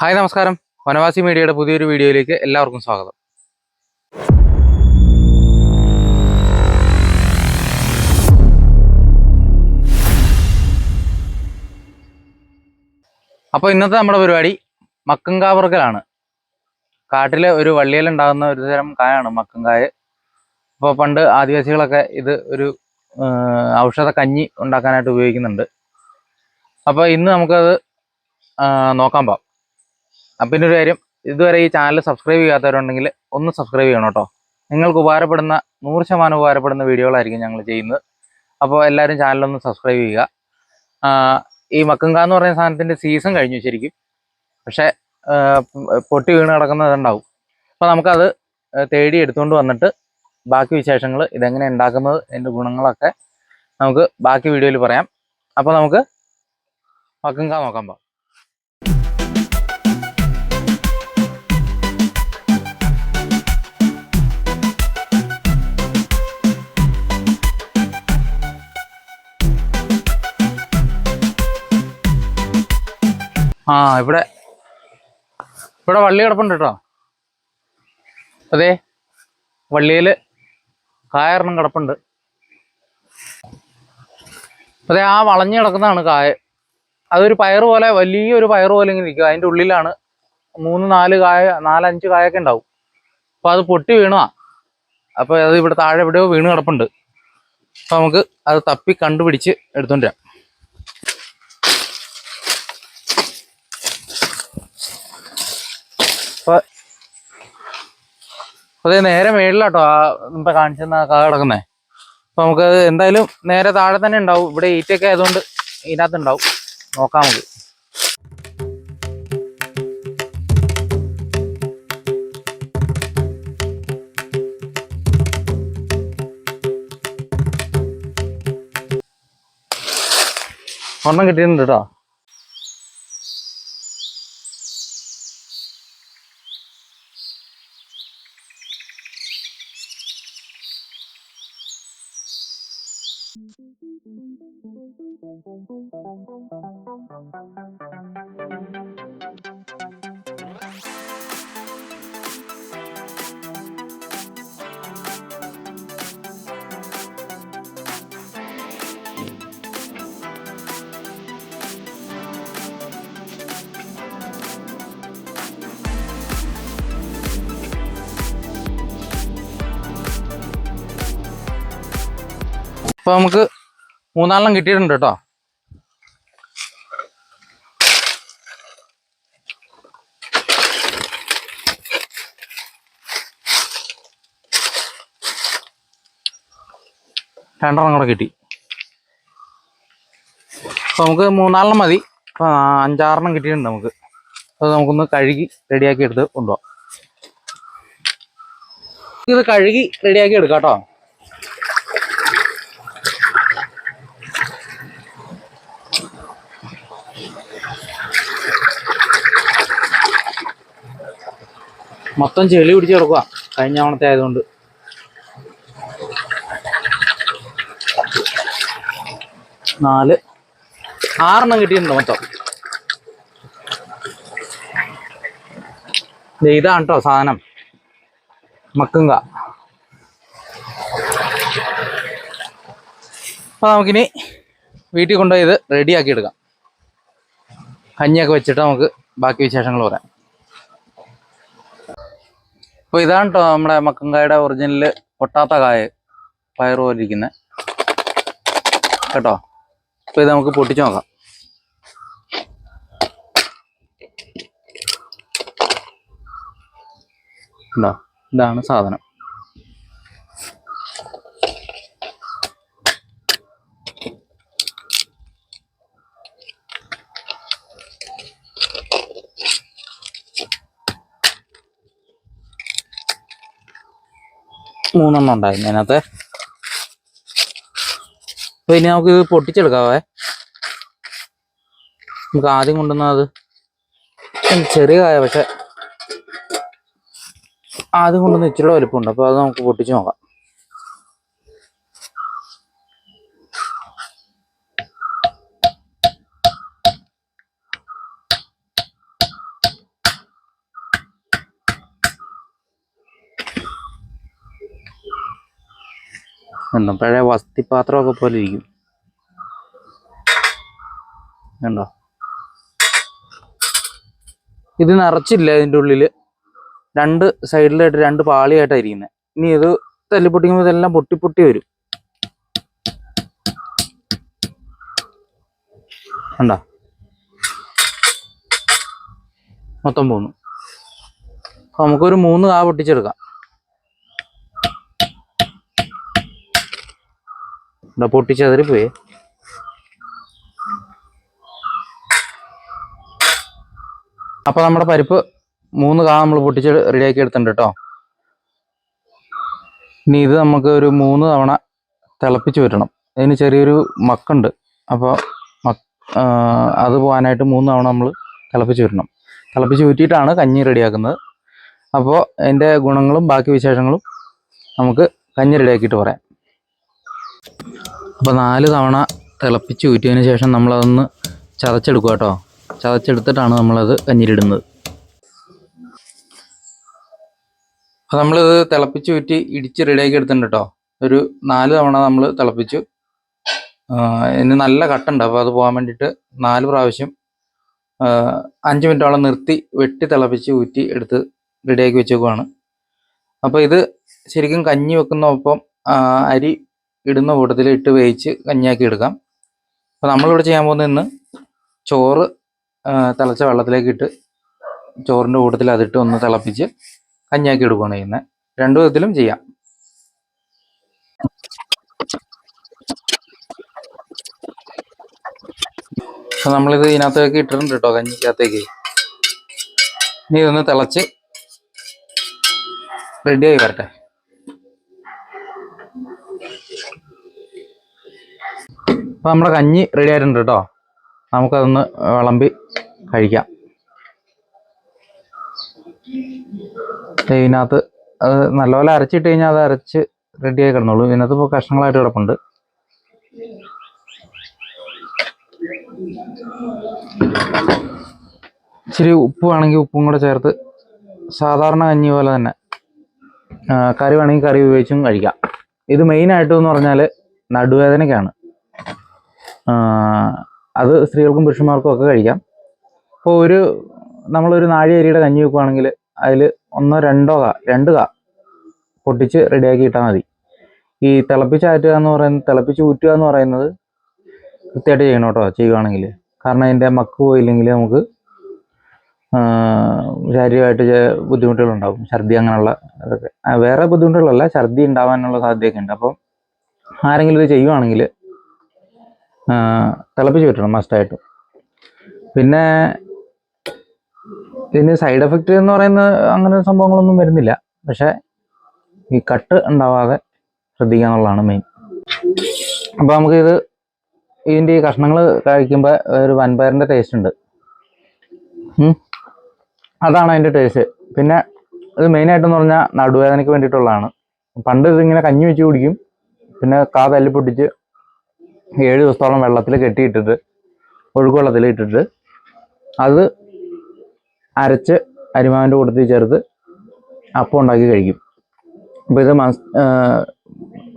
Hi നമസ്കാരം. വനവാസി മീഡിയയുടെ പുതിയൊരു വീഡിയോയിലേക്ക് എല്ലാവർക്കും സ്വാഗതം. അപ്പോൾ ഇന്നത്തെ നമ്മുടെ പരിപാടി മക്കങ്കാവർക്കലാണ്. കാട്ടിലെ ഒരു വള്ളിയിലുണ്ടാകുന്ന ഒരു തരം കായാണ് മക്കങ്കായ. അപ്പോൾ പണ്ട് ആദിവാസികളൊക്കെ ഇത് ഒരു ഔഷധ കഞ്ഞി ഉണ്ടാക്കാനായിട്ട് ഉപയോഗിക്കുന്നുണ്ട്. അപ്പോൾ ഇന്ന് നമുക്കത് നോക്കാൻ പോകാം അപ്പം പിന്നെ ഒരു കാര്യം ഇതുവരെ ഈ ചാനൽ സബ്സ്ക്രൈബ് ചെയ്യാത്തവരുണ്ടെങ്കിൽ ഒന്ന് സബ്സ്ക്രൈബ് ചെയ്യണം കേട്ടോ നിങ്ങൾക്ക് ഉപകാരപ്പെടുന്ന നൂറ് ശതമാനം ഉപകാരപ്പെടുന്ന വീഡിയോകളായിരിക്കും ഞങ്ങൾ ചെയ്യുന്നത്. അപ്പോൾ എല്ലാവരും ചാനലൊന്ന് സബ്സ്ക്രൈബ് ചെയ്യുക. ഈ മക്കങ്ക എന്ന് പറയുന്ന സാധനത്തിന്റെ സീസൺ കഴിഞ്ഞു ശരിക്കും. പക്ഷേ പൊട്ടി വീണ് കിടക്കുന്നതുണ്ടാവും അപ്പോൾ നമുക്കത് തേടി എടുത്തുകൊണ്ട് വന്നിട്ട് ബാക്കി വിശേഷങ്ങൾ ഇതെങ്ങനെ ഉണ്ടാക്കുന്നത് അതിന്റെ ഗുണങ്ങളൊക്കെ നമുക്ക് ബാക്കി വീഡിയോയിൽ പറയാം. അപ്പോൾ നമുക്ക് മക്കങ്ക നോക്കാൻ പോകാം ആ ഇവിടെ ഇവിടെ വള്ളി കിടപ്പുണ്ട് കേട്ടോ. അതെ വള്ളിയിൽ കായറണം കിടപ്പുണ്ട്. അതെ ആ വളഞ്ഞു കിടക്കുന്നതാണ് കായ. അതൊരു പയർ പോലെ വലിയൊരു പയർ പോലെ ഇങ്ങനെ നിൽക്കുക അതിന്റെ ഉള്ളിലാണ് മൂന്ന് നാല് കായ നാലഞ്ച് കായൊക്കെ ഉണ്ടാവും. അപ്പോൾ അത് പൊട്ടി വീണുവാ. അപ്പോൾ അത് ഇവിടെ താഴെ എവിടെയോ വീണ് കിടപ്പുണ്ട്. അപ്പോൾ നമുക്ക് അത് തപ്പി കണ്ടുപിടിച്ച് എടുത്തോണ്ട് അതെ നേരെ മേളിലാട്ടോ. ആ ഇപ്പൊ കാണിച്ചെന്ന കാ കിടക്കുന്നേ. അപ്പൊ നമുക്ക് എന്തായാലും നേരെ താഴെ തന്നെ ഉണ്ടാവും. ഇവിടെ ഈറ്റൊക്കെ ആയതുകൊണ്ട് ഇതിനകത്ത് ഉണ്ടാവും നോക്കാം നമുക്ക്. ഒരെണ്ണം കിട്ടിയിട്ടുണ്ട് കേട്ടോ Thank you. അപ്പൊ നമുക്ക് മൂന്നാലെണ്ണം കിട്ടിയിട്ടുണ്ട് കേട്ടോ. രണ്ടെണ്ണം കൂടെ കിട്ടി. അപ്പൊ നമുക്ക് മൂന്നാലെണ്ണം മതി. അപ്പൊ അഞ്ചാറെണ്ണം കിട്ടിയിട്ടുണ്ട് നമുക്ക്. അത് നമുക്കൊന്ന് കഴുകി റെഡിയാക്കി എടുത്ത് കൊണ്ടുപോകാം ഇത് കഴുകി റെഡിയാക്കി എടുക്കാം കേട്ടോ. മൊത്തം ചെളി പിടിച്ച് കിടക്കുക കഴിഞ്ഞ തവണത്തെ ആയതുകൊണ്ട്. നാല്. ആറെണ്ണം കിട്ടിയിട്ടുണ്ട് മൊത്തം. ഇതാണ് കേട്ടോ സാധനം. മക്കുങ്ക. അപ്പൊ നമുക്കിനി വീട്ടിൽ കൊണ്ടുപോയി ഇത് റെഡിയാക്കി എടുക്കാം. കഞ്ഞിയൊക്കെ വെച്ചിട്ട് നമുക്ക് ബാക്കി വിശേഷങ്ങൾ പറയാം. അപ്പോൾ ഇതാണ് കേട്ടോ നമ്മുടെ മക്കങ്കായുടെ ഒറിജിനൽ പൊട്ടാത്ത കായ പയർ പോലെ കേട്ടോ? അപ്പോൾ ഇത് നമുക്ക് പൊട്ടിച്ചു നോക്കാം. ഇതാണ് സാധനം. മൂന്നെണ്ണം ഉണ്ടായിരുന്നു അതിനകത്ത്. അപ്പൊ ഇനി നമുക്ക് ഇത് പൊട്ടിച്ചെടുക്കാവേ. നമുക്ക് ആദ്യം കൊണ്ടുവന്നത് ചെറിയ കായ പക്ഷെ ആദ്യം കൊണ്ടുവന്ന് ഇച്ചിരി വലുപ്പമുണ്ട്. അപ്പൊ അത് നമുക്ക് പൊട്ടിച്ച് നോക്കാം. കണ്ടോ പഴയ വസ്തിപാത്രമൊക്കെ പോലെ ഇരിക്കും. കണ്ടോ? ഇത് നിറച്ചില്ല ഇതിന്റെ ഉള്ളിൽ രണ്ട് സൈഡിലായിട്ട് രണ്ട് പാളിയായിട്ടാണ് ഇരിക്കുന്നത് ഇനി ഇത് തല്ലി പൊട്ടിക്കുമ്പോൾ ഇതെല്ലാം പൊട്ടി പൊട്ടി വരും. കണ്ടോ? മൊത്തം പോന്നു. അപ്പൊ നമുക്കൊരു മൂന്ന് കാ പൊട്ടിച്ചെടുക്കാം. ഇവിടെ പൊട്ടിച്ചതിരി പോയി. അപ്പോൾ നമ്മുടെ പരിപ്പ് മൂന്ന് കാ നമ്മൾ പൊട്ടിച്ച് റെഡിയാക്കി എടുത്തിട്ടുണ്ട് കേട്ടോ ഇനി ഇത് നമുക്ക് ഒരു മൂന്ന് തവണ തിളപ്പിച്ച് വരണം. അതിന് ചെറിയൊരു മക്കുണ്ട്. അപ്പോൾ അത് പോകാനായിട്ട് മൂന്ന് തവണ നമ്മൾ തിളപ്പിച്ച് വരണം. തിളപ്പിച്ച് ഊറ്റിയിട്ടാണ് കഞ്ഞി റെഡിയാക്കുന്നത് അപ്പോൾ അതിന്റെ ഗുണങ്ങളും ബാക്കി വിശേഷങ്ങളും നമുക്ക് കഞ്ഞി റെഡിയാക്കിയിട്ട് പറയാം. അപ്പോൾ നാല് തവണ തിളപ്പിച്ച് ഊറ്റിയതിന് ശേഷം നമ്മളതൊന്ന് ചതച്ചെടുക്കുക കേട്ടോ. ചതച്ചെടുത്തിട്ടാണ് നമ്മളത് കഞ്ഞിലിടുന്നത് അപ്പോൾ നമ്മളിത് തിളപ്പിച്ച് ഊറ്റി ഇടിച്ച് റെഡിയാക്കി എടുത്തിട്ടുണ്ട് കേട്ടോ. ഒരു നാല് തവണ നമ്മൾ തിളപ്പിച്ചു. ഇനി നല്ല കട്ടുണ്ട്. അപ്പോൾ അത് പോകാൻ വേണ്ടിയിട്ട് നാല് പ്രാവശ്യം അഞ്ച് മിനിറ്റോളം നിർത്തി വെട്ടി തിളപ്പിച്ച് ഊറ്റി എടുത്ത് റെഡിയാക്കി വെച്ചേക്കുവാണ്. അപ്പോൾ ഇത് ശരിക്കും കഞ്ഞി വെക്കുന്നതൊപ്പം അരി ഇടുന്ന കൂട്ടത്തിൽ ഇട്ട് വേവിച്ച് കഞ്ഞിയാക്കി എടുക്കാം. അപ്പോൾ നമ്മളിവിടെ ചെയ്യാൻ പോകുന്നത് ഇന്ന് ചോറ് തിളച്ച വെള്ളത്തിലേക്ക് ഇട്ട് ചോറിന്റെ കൂട്ടത്തിൽ അതിട്ട് ഒന്ന് തിളപ്പിച്ച് കഞ്ഞിയാക്കി എടുക്കുകയാണ് ചെയ്യുന്നത്. രണ്ടു വിധത്തിലും ചെയ്യാം. അപ്പോൾ നമ്മളിത് ഇതിനകത്തേക്ക് ഇട്ടിട്ടുണ്ട് കേട്ടോ കഞ്ഞിക്കകത്തേക്ക്. ഇനി ഇതൊന്ന് തിളച്ച് റെഡിയായി വരട്ടെ. അപ്പോൾ നമ്മുടെ കഞ്ഞി റെഡി ആയിട്ടുണ്ട് കേട്ടോ നമുക്കതൊന്ന് വിളമ്പി കഴിക്കാം. ഇതിനകത്ത് അത് നല്ലപോലെ അരച്ചിട്ട് കഴിഞ്ഞാൽ അത് അരച്ച് റെഡിയായി കിടന്നുള്ളൂ ഇതിനകത്ത് ഇപ്പോൾ കഷ്ണങ്ങളായിട്ട് കിടപ്പുണ്ട്. ഇച്ചിരി ഉപ്പ് വേണമെങ്കിൽ ഉപ്പും കൂടെ ചേർത്ത് സാധാരണ കഞ്ഞി പോലെ തന്നെ കറി വേണമെങ്കിൽ കറി ഉപയോഗിച്ചും കഴിക്കാം. ഇത് മെയിനായിട്ടെന്ന് പറഞ്ഞാൽ നടുവേദനയ്ക്കാണ്. അത് സ്ത്രീകൾക്കും പുരുഷന്മാർക്കും ഒക്കെ കഴിക്കാം. ഇപ്പോൾ ഒരു നമ്മളൊരു നാഴിയരിയുടെ കഞ്ഞി വെക്കുവാണെങ്കിൽ അതിൽ ഒന്നോ രണ്ടോ കാ രണ്ട് കാ പൊട്ടിച്ച് റെഡിയാക്കി ഇട്ടാൽ മതി. ഈ തിളപ്പിച്ചാറ്റുക എന്ന് പറയുന്നത് തിളപ്പിച്ച് ഊറ്റുക എന്ന് പറയുന്നത് കൃത്യമായിട്ട് ചെയ്യണം കേട്ടോ ചെയ്യുവാണെങ്കിൽ. കാരണം അതിന്റെ മക്ക് പോയില്ലെങ്കിൽ നമുക്ക് ശാരീരികമായിട്ട് ബുദ്ധിമുട്ടുകളുണ്ടാവും. ഛർദി അങ്ങനെയുള്ള വേറെ ബുദ്ധിമുട്ടുകളല്ല ഛർദി ഉണ്ടാവാനുള്ള സാധ്യതയൊക്കെ ഉണ്ട്. അപ്പം ആരെങ്കിലും ഇത് ചെയ്യുവാണെങ്കിൽ തിളപ്പിച്ച് വിട്ടണം മസ്റ്റായിട്ടും. പിന്നെ ഇതിന് സൈഡ് എഫക്റ്റ് എന്ന് പറയുന്ന അങ്ങനെ സംഭവങ്ങളൊന്നും വരുന്നില്ല. പക്ഷേ ഈ കട്ട് ഉണ്ടാവാതെ ശ്രദ്ധിക്കുക എന്നുള്ളതാണ് മെയിൻ അപ്പോൾ നമുക്കിത് ഇതിന്റെ ഈ കഷ്ണങ്ങൾ കഴിക്കുമ്പോൾ ഒരു വൻപയറിന്റെ ടേസ്റ്റ് ഉണ്ട്. അതാണ് അതിന്റെ ടേസ്റ്റ് പിന്നെ ഇത് മെയിനായിട്ടെന്ന് പറഞ്ഞാൽ നടുവേദനയ്ക്ക് വേണ്ടിയിട്ടുള്ളതാണ്. പണ്ട് ഇതിങ്ങനെ കഞ്ഞി വെച്ച് കുടിക്കും. പിന്നെ കാ തല്ലി പൊട്ടിച്ച് ഏഴ് ദിവസത്തോളം വെള്ളത്തിൽ കെട്ടിയിട്ടിട്ട് ഒഴുക്ക് വെള്ളത്തിൽ ഇട്ടിട്ട് അത് അരച്ച് അരിമാവിന്റെ കൂട്ടത്തിൽ ചേർത്ത് അപ്പം ഉണ്ടാക്കി കഴിക്കും. അപ്പോൾ ഇത് മസ്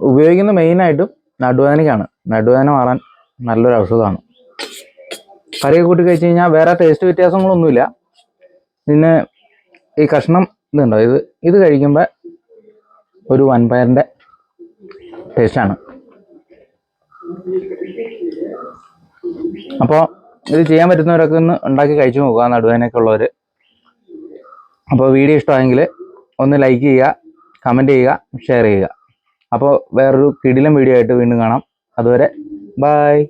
ഉപയോഗിക്കുന്ന മെയിനായിട്ടും നടുവേദനയ്ക്കാണ്. നടുവേദന മാറാൻ നല്ലൊരു ഔഷധമാണ്. കറിയൊക്കെ കൂട്ടി കഴിച്ച് കഴിഞ്ഞാൽ വേറെ ടേസ്റ്റ് വ്യത്യാസങ്ങളൊന്നുമില്ല. പിന്നെ ഈ കഷ്ണം ഇതുണ്ടോ? ഇത് ഇത് കഴിക്കുമ്പോൾ ഒരു വൻപയറിന്റെ ടേസ്റ്റാണ് അപ്പോൾ ഇത് ചെയ്യാൻ പറ്റുന്നവരൊക്കെ ഒന്ന് ഉണ്ടാക്കി കഴിച്ചു നോക്കുക നടുവേനൊക്കെ ഉള്ളവർ അപ്പോൾ വീഡിയോ ഇഷ്ടമായെങ്കിൽ ഒന്ന് ലൈക്ക് ചെയ്യുക കമന്റ് ചെയ്യുക ഷെയർ ചെയ്യുക. അപ്പോൾ വേറൊരു കിടിലം വീഡിയോ ആയിട്ട് വീണ്ടും കാണാം. അതുവരെ ബായ്